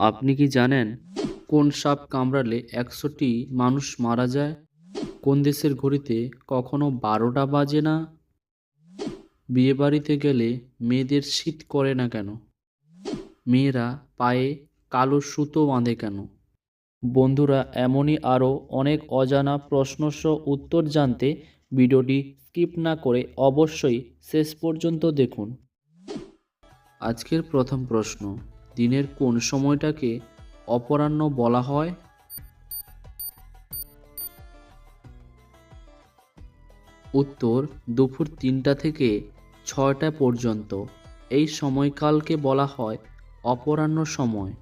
আপনি কি জানেন কোন সাপ কামড়ালে একশোটি মানুষ মারা যায়? কোন দেশের ঘড়িতে কখনো বারোটা বাজে না? বিয়েবাড়িতে গেলে মেয়েদের শীত করে না কেন? মেয়েরা পায়ে কালো সুতো বাঁধে কেন? বন্ধুরা, এমনই আরও অনেক অজানা প্রশ্নসহ উত্তর জানতে ভিডিওটি স্কিপ না করে অবশ্যই শেষ পর্যন্ত দেখুন। আজকের প্রথম প্রশ্ন দিনের কোন সময়টাকে অপরাহ্ন বলা হয়? উত্তর, দুপুর তিনটা থেকে ছয়টা পর্যন্ত। এই সময়কালকে বলা হয় অপরাহ্ন সময়।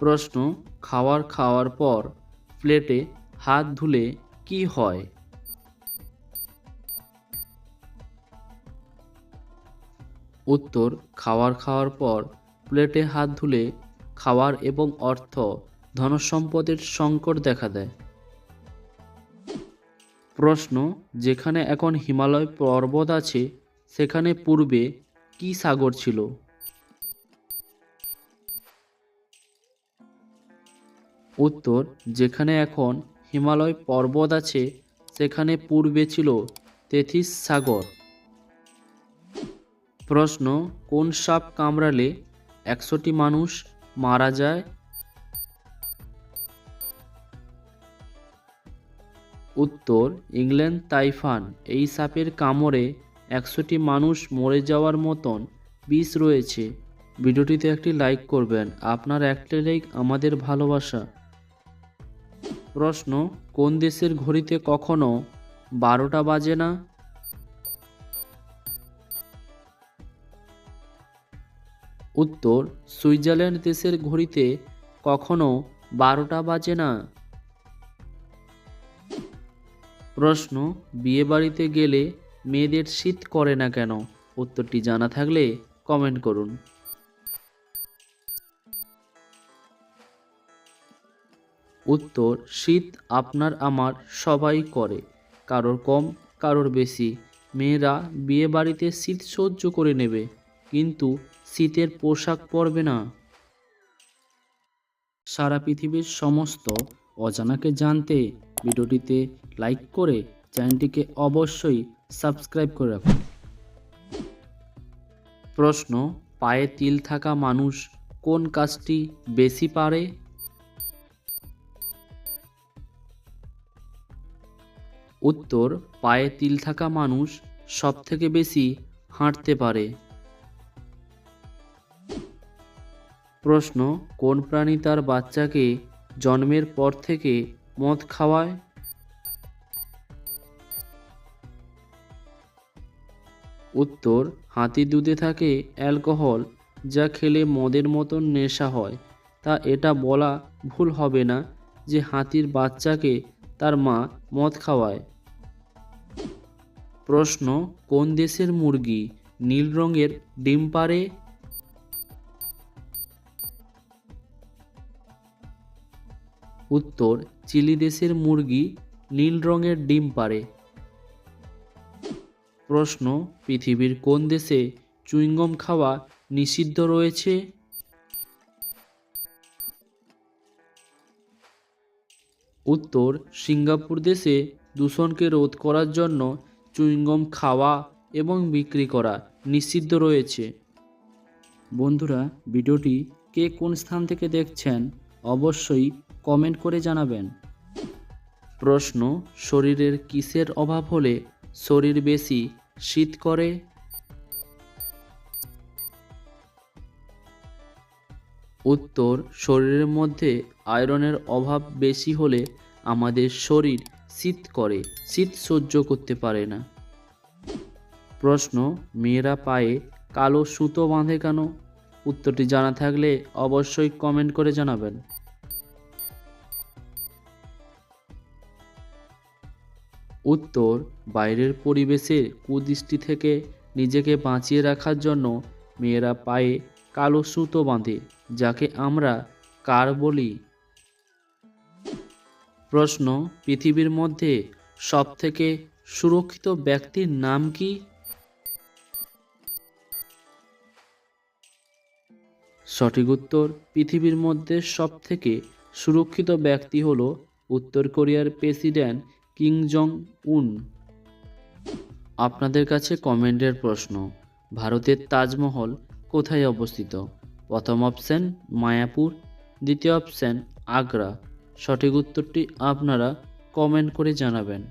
প্রশ্ন খাবার খাওয়ার পর প্লেটে হাত ধুলে কি হয়? উত্তর, খাওয়ার খাওয়ার পর প্লেটে হাত ধুলে খাওয়ার এবং অর্থ, ধনসম্পদের সংকট দেখা দেয়। প্রশ্ন, যেখানে এখন হিমালয় পর্বত আছে, সেখানে পূর্বে কি সাগর ছিল? উত্তর, যেখানে এখন হিমালয় পর্বত আছে, সেখানে পূর্বে ছিল তেথিস সাগর। প্রশ্ন, কোন সাপ কামড়ালে একশোটি মানুষ মারা যায়? উত্তর, ইংল্যান্ড তাইফান। এই সাপের কামড়ে একশোটি মানুষ মরে যাওয়ার মতন বিষ রয়েছে। ভিডিওটিতে একটি লাইক করবেন। আপনার একটি লাইক আমাদের ভালোবাসা। প্রশ্ন, কোন দেশের ঘড়িতে কখনো বারোটা বাজে না? উত্তর, সুইজারল্যান্ড দেশের ঘড়িতে কখনো বারোটা বাজে না। প্রশ্ন বিয়েবাড়িতে গেলে মেয়েদের শীত করে না কেন? উত্তরটি জানা থাকলে কমেন্ট করুন। উত্তর, শীত আপনার আমার সবাই করে, কারোর কম, কারোর বেশি। মেয়েরা বিয়ে বাড়িতে শীত সহ্য করে নেবে। কিন্তু শীতের পোশাক পরবে না। সারা পৃথিবীর সমস্ত অজানাকে জানতে ভিডিওটিতে লাইক করে চ্যানেলটিকে অবশ্যই সাবস্ক্রাইব করে রাখুন। প্রশ্ন, পায়ে তিল থাকা মানুষ কোন কাজটি বেশি পারে? উত্তর, পায়ে তিল থাকা মানুষ সব থেকে বেশি হাঁটতে পারে। প্রশ্ন, কোন প্রাণী তার বাচ্চাকে জন্মের পর থেকে মদ খাওয়ায়? উত্তর হাতি দুধে থাকে অ্যালকোহল যা খেলে মদের মতন নেশা হয়। তা এটা বলা ভুল হবে না যে হাতির বাচ্চাকে তার মা মদ খাওয়ায়। প্রশ্ন, কোন দেশের মুরগি নীল রঙের ডিম পারে উত্তর, চিলি দেশের মুরগি নীল রঙের ডিম পারে প্রশ্ন, পৃথিবীর কোন দেশে চুইংগম খাওয়া নিষিদ্ধ রয়েছে? উত্তর, সিঙ্গাপুর দেশে দূষণকে রোধ করার জন্য চুইংগম খাওয়া এবং বিক্রি করা নিষিদ্ধ রয়েছে। বন্ধুরা, ভিডিওটি কে কোন স্থান থেকে দেখছেন? অবশ্যই কমেন্ট করে জানাবেন। প্রশ্ন, শরীরের কিসের অভাব হলে শরীর বেশি শীত করে? উত্তর, শরীরের মধ্যে আয়রনের অভাব বেশি হলে আমাদের শরীর শীত করে, শীত সহ্য করতে পারে না। প্রশ্ন, মেয়েরা পায়ে কালো সুতো বাঁধে কেন? উত্তরটি জানা থাকলে অবশ্যই কমেন্ট করে জানাবেন। উত্তর, বাইরের পরিবেশের কুদৃষ্টি থেকে নিজেকে বাঁচিয়ে রাখার জন্য মেয়েরা পায়ে কালো সুতো বাঁধে, যাকে আমরা কার বলি? প্রশ্ন, পৃথিবীর মধ্যে সবথেকে সুরক্ষিত ব্যক্তির নাম কি? সঠিক উত্তর, পৃথিবীর মধ্যে সবথেকে সুরক্ষিত ব্যক্তি হল উত্তর কোরিয়ার প্রেসিডেন্ট কিং জং উন। আপনাদের কাছে কমেন্টের প্রশ্ন, ভারতের তাজমহল কোথায় অবস্থিত? প্রথম অপশান, মায়াপুর। দ্বিতীয় অপশান, আগ্রা। সঠিক উত্তরটি আপনারা কমেন্ট করে জানাবেন।